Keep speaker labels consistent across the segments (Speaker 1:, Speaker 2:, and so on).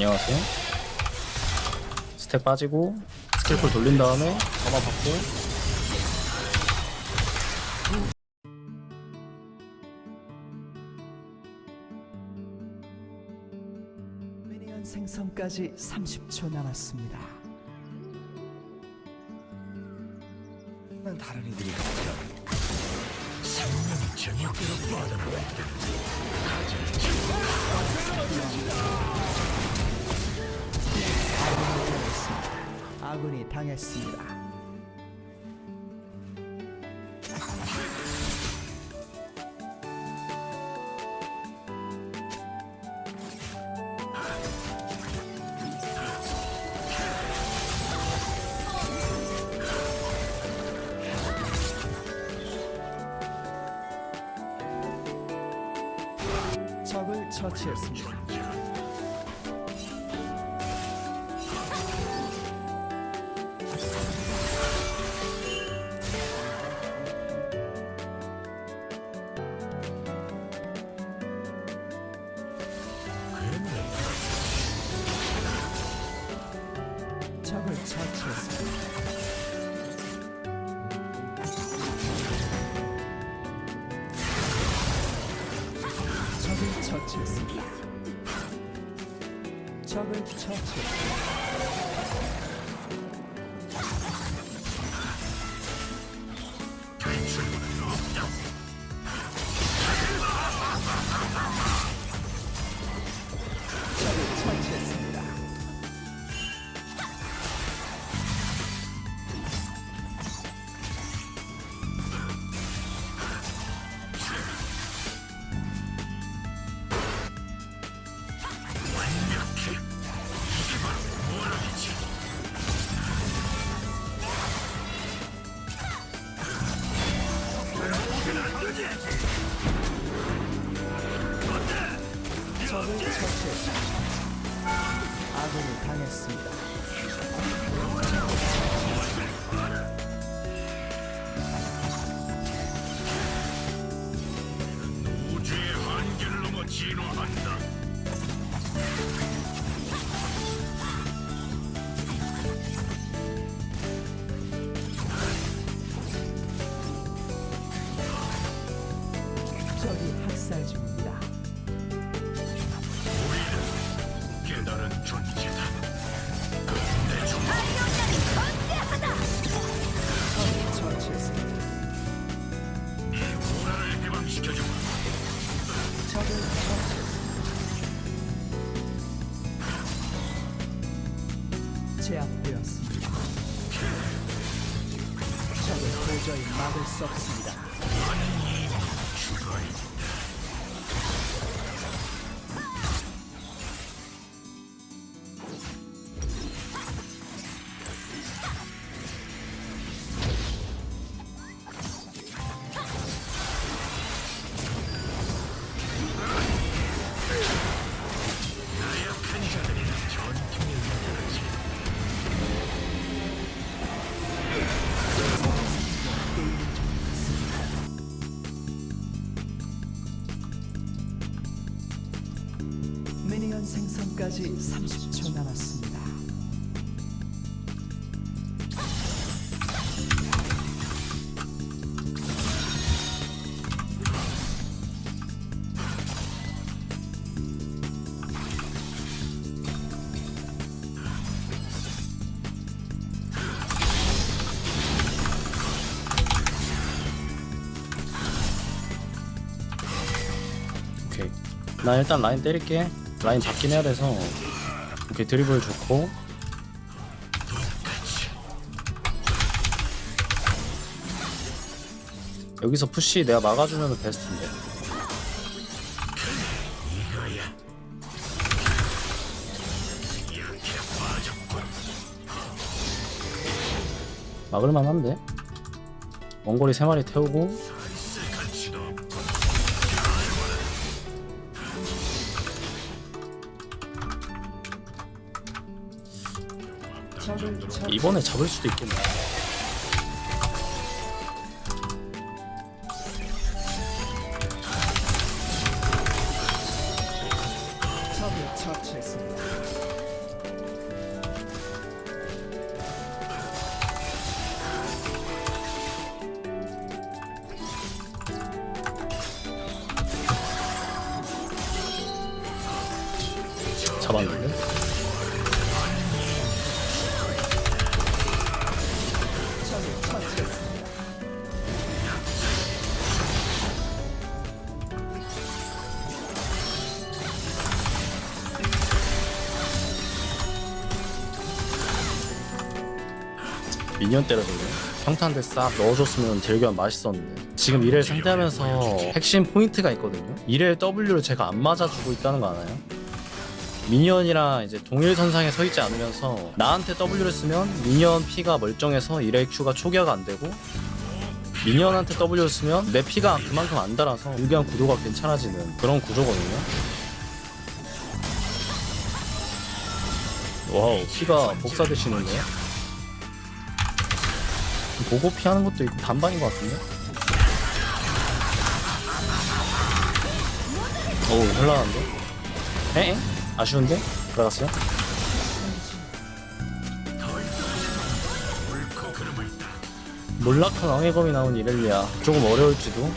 Speaker 1: 안녕하세요. 스텝 빠지고 스킬풀 돌린 다음에 점화 받고
Speaker 2: 미니언 생성까지 30초 남았습니다.
Speaker 3: 난 다른 이들이 같아. 생명이 저녁대로 뻗어나간다.
Speaker 2: 아군이 당했습니다. 적을 처치했습니다. 적을 처치 생성까지 30초 남았습니다.
Speaker 1: 나 일단 라인 때릴게. 라인 잡긴 해야 돼서. 오케이 드리블 좋고. 여기서 푸시 내가 막아주면 베스트인데.
Speaker 3: 이렇게.
Speaker 1: 막을만한데. 원거리 3마리 태우고 이번에 잡을 수도 있겠네.
Speaker 2: 처
Speaker 1: 미니언 때려줬네. 평탄대 싹 넣어줬으면 딜교환 맛있었는데 지금 이를 상대하면서 핵심 포인트가 있거든요. 이를 W를 제가 안 맞아주고 있다는 거 알아요? 미니언이랑 이제 동일 선상에 서 있지 않으면서 나한테 W를 쓰면 미니언 P가 멀쩡해서 1의 Q가 초기화가 안 되고 미니언한테 W를 쓰면 내 P가 그만큼 안 달아서 유기한 구도가 괜찮아지는 그런 구조거든요. 와우 P가 복사되시는데요? 보고 피하는 것도 있고 반반인 것 같은데? 어우 현란한데? 에? 아쉬운데? 들어갔어요? 몰락한 왕의 검이 나온 이렐리아 조금 어려울지도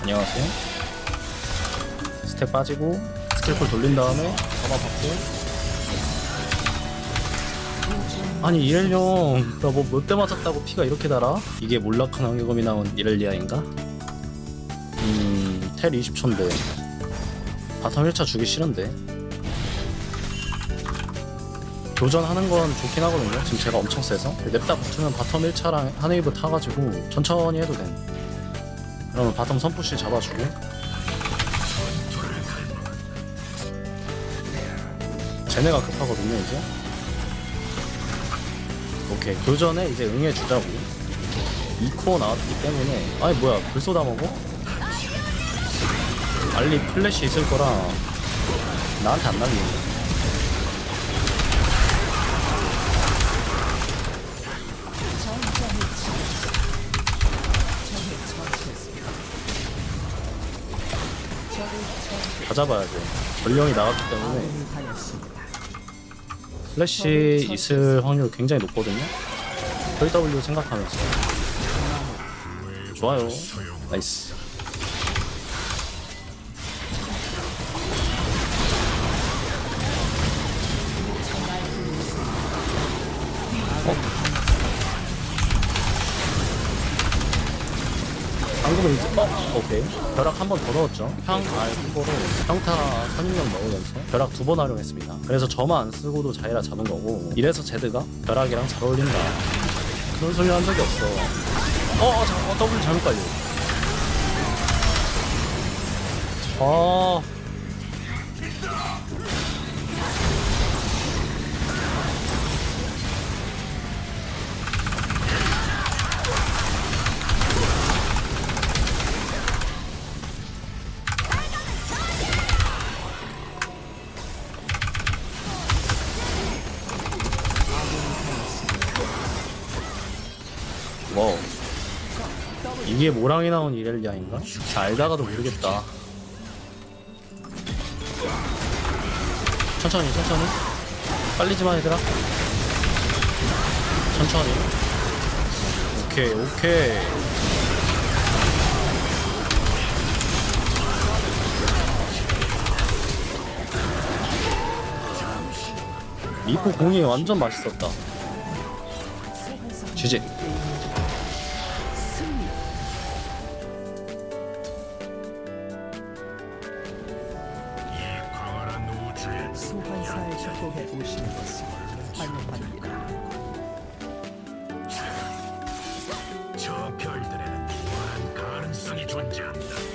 Speaker 1: 안녕하세요 스텝 빠지고 스킬풀 돌린 다음에 가마 받고 아니 이렐리아 나뭐 몇대 맞았다고 피가 이렇게 달아? 이게 몰락한 왕의검이 나온 이렐리아인가? 음텔 20초인데 바텀 1차 주기 싫은데 교전하는 건 좋긴 하거든요. 지금 제가 엄청 세서 냅다 붙으면 바텀 1차랑 한 웨이브 타가지고 천천히 해도 돼. 그러면 바텀 선푸시 잡아주고 쟤네가 급하거든요 이제. 오케이 교전에 이제 응해주자고. 2코어 나왔기 때문에 아니 뭐야 불쏘 다 먹어? 알리 플래시 있을 거라 나한테 안.
Speaker 2: 적을 처치. 다
Speaker 1: 잡아야 돼. 전령이 나왔기 때문에. 플래시 있을 확률 굉장히 높거든요. W 생각하면서 좋아요. 나이스. 오케이. 벼락 한 번 더 넣었죠. 평알 후보로 평타 선입력 넣으면서 벼락 두 번 활용했습니다. 그래서 저만 안 쓰고도 자이라 잡은 거고 이래서 제드가 벼락이랑 잘 어울린다. 그런 소리 한 적이 없어. 어, 어, 잠깐, 어, W 잘못 깔려. 아 이게 모랑이 나온 이렐리아인가? 잘 알다가도 모르겠다. 천천히 천천히. 빨리지마 얘들아 천천히. 오케이 오케이. 미포 공이 완전 맛있었다.
Speaker 2: 승 소환사의 협곡에 오신 것을 환영합니다.
Speaker 3: 저 별들에는 무한 가능성이
Speaker 2: 존재한다.